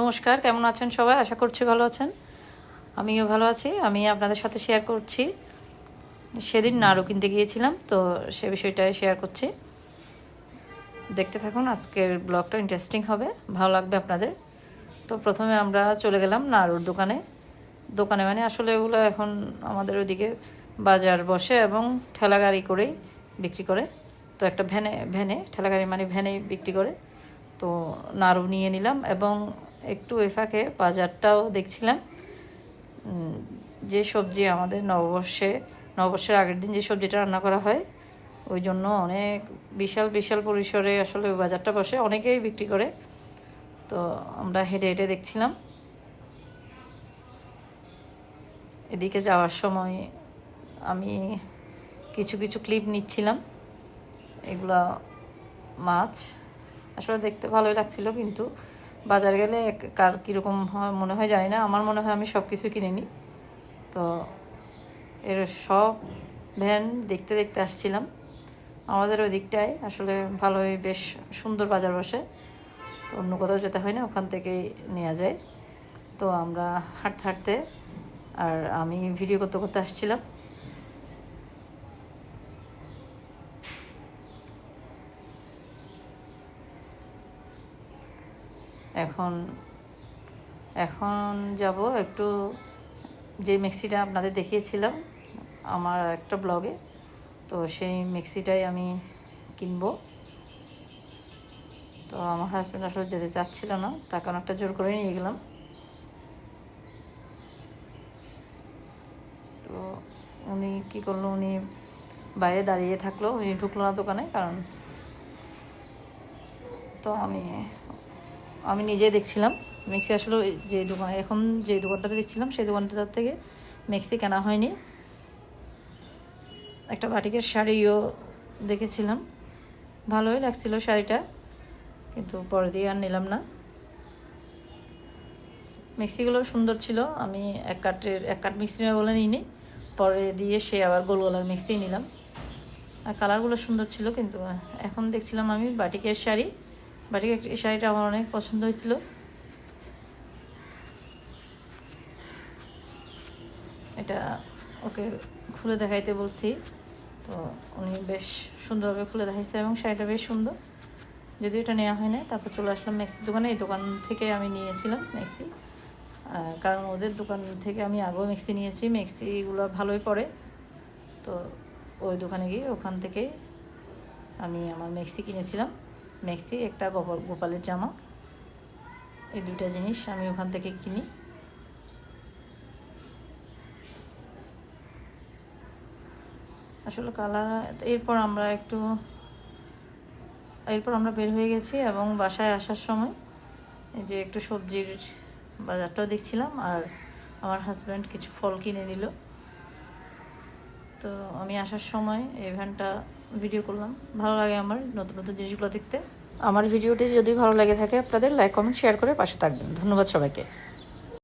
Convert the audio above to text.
নমস্কার, কেমন আছেন সবাই? আশা করছি ভালো আছেন। আমিও ভালো আছি। আমি আপনাদের সাথে শেয়ার করছি। সেদিন নাড়ু কিনতে গিয়েছিলাম, তো সে বিষয়টাই শেয়ার করছি। দেখতে থাকুন, আজকের ব্লগটা ইন্টারেস্টিং হবে, ভালো লাগবে আপনাদের। তো প্রথমে আমরা চলে গেলাম নাড়ুর দোকানে। দোকানে মানে আসলে এগুলো এখন আমাদের ওইদিকে বাজার বসে এবং ঠেলা গাড়ি করেই বিক্রি করে। তো একটা ভ্যানে ভ্যানে ঠেলা গাড়ি মানে ভ্যানে বিক্রি করে। তো নাড়ু নিয়ে নিলাম এবং একটু এ ফাঁকে বাজারটাও দেখছিলাম। যে সবজি আমাদের নববর্ষে, নববর্ষের আগের দিন যে সবজিটা রান্না করা হয়, ওই জন্য অনেক বিশাল বিশাল পরিসরে আসলে ওই বাজারটা বসে, অনেকেই বিক্রি করে। তো আমরা হেঁটে হেঁটে দেখছিলাম। এদিকে যাওয়ার সময় আমি কিছু কিছু ক্লিপ নিচ্ছিলাম। এগুলা মাছ, আসলে দেখতে ভালোই লাগছিল, কিন্তু বাজারে গেলে কার কীরকম হয় মনে হয় জানি না। আমার মনে হয় আমি সব কিছু কিনে নিই। তো এর সব ভ্যান দেখতে দেখতে আসছিলাম। আমাদের ওই দিকটায় আসলে ভালোই বেশ সুন্দর বাজার বসে। তো অন্য কোথাও যেতে হয় না, ওখান থেকেই নেওয়া যায়। তো আমরা হাঁটতে হাঁটতে আর আমি ভিডিও করতে করতে আসছিলাম। এখন এখন যাব একটু যে মিক্সিটা আপনাদের দেখিয়েছিলাম আমার একটা ব্লগে, তো সেই মিক্সিটাই আমি কিনবো। তো আমার হাজব্যান্ড আসলে যেতে চাচ্ছিল না তাকে অনেকটা জোর করে নিয়ে গেলাম। তো উনি কি করল, উনি বাইরে দাঁড়িয়ে থাকল, উনি ঢুকলো না দোকানে, কারণ তো আমি আমি নিজে দেখছিলাম। মিক্সি আসলে যে দোকানে, এখন যে দোকানটাতে দেখছিলাম, সেই দোকানটার থেকে মিক্সি কেনা হয়নি। একটা বাটিকের শাড়িও দেখেছিলাম। ভালোই লাগছিল শাড়িটা, কিন্তু পরে দিয়ে আর নিলাম না। মিক্সিগুলো সুন্দর ছিল, আমি এক কাটের, এক কাট মিক্সি বলে নিইনি। পরে দিয়ে সে আবার গোল গোলার মিক্সি নিলাম। আর কালারগুলো সুন্দর ছিল, কিন্তু এখন দেখছিলাম আমি বাটিকের শাড়ি। বাটিকের এই শাড়িটা আমার অনেক পছন্দ হয়েছিল। এটা ওকে খুলে দেখাইতে বলছি। তো উনি বেশ সুন্দরভাবে খুলে দেখাইছে এবং শাড়িটা বেশ সুন্দর। যদিও এটা নেওয়া হয় না তারপর চলে আসলাম মেক্সির দোকানে। এই দোকান থেকে আমি নিয়েছিলাম ম্যাক্সি কারণ ওদের দোকান থেকে আমি আগেও মেক্সি নিয়েছি। মেক্সিগুলো ভালোই পড়ে তো ওই দোকানে গিয়ে ওখান থেকে আমি আমার মেক্সি কিনেছিলাম। মেক্সি, একটা গোপাল গোপালের জামা। এই দুইটা জিনিস আমি ওখান থেকে কিনি। আসলে কালার, এরপর আমরা একটু এরপর আমরা বের হয়ে গেছি এবং বাসায় আসার সময় যে একটু সবজির বাজারটাও দেখছিলাম আর আমার হাজব্যান্ড কিছু ফল কিনে নিল। তো আমি আসার সময় এই ভ্যানটা ভিডিও করলাম। ভালো লাগে আমার নতুন নতুন জিনিসগুলো দেখতে। আমার ভিডিওটি যদি ভালো লাগে থাকে, আপনাদের লাইক কমেন্ট শেয়ার করে পাশে থাকবেন। ধন্যবাদ সবাইকে।